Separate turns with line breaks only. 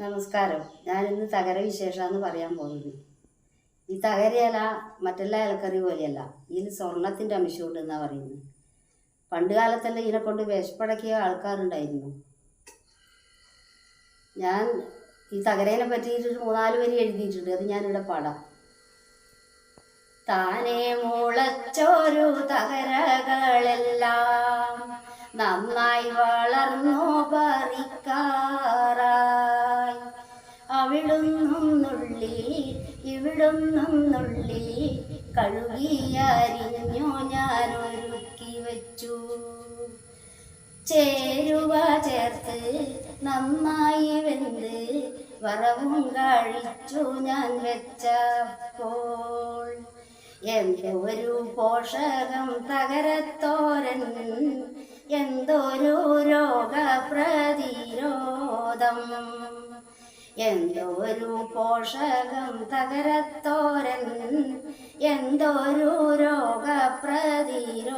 നമസ്കാരം. ഞാനിന്ന് തകര വിശേഷമെന്ന് പറയാൻ പോകുന്നത്. ഈ തകരയില മറ്റെല്ലാ ഇലക്കറി പോലെയല്ല ഇതിൽ സ്വർണത്തിന്റെ അംശമുണ്ട് എന്നാണ് പറയുന്നത്. പണ്ട് കാലത്തെല്ലാം ഇതിനെ കൊണ്ട് വിശപ്പടക്കിയ ആൾക്കാരുണ്ടായിരുന്നു. ഞാൻ ഈ തകരേനെ പറ്റിയിട്ട് മൂന്നാൽ വരി എഴുതിയിട്ടുണ്ട്. അത് ഞാനിവിടെ പാടാം. താനേ മുളച്ചോരു തകരകളെല്ലാം നന്നായി വളർന്നു പറിക്കാറായി അവിടുന്നും നുള്ളി ഇവിടുന്നും നുള്ളി കഴുകിയരിഞ്ഞു ഞാൻ ഒരുക്കി വെച്ചു. ചേരുവ ചേർത്ത് നന്നായി വെന്ത് വറവും കഴിച്ചു ഞാൻ വെച്ചപ്പോൾ. എന്തൊരു പോഷകം തകരത്തോരൻ എന്തൊരു രോഗപ്രതിരോധം. എന്തൊരു പോഷകം തകരത്തോരൻ എന്തൊരു രോഗപ്രതിരോധം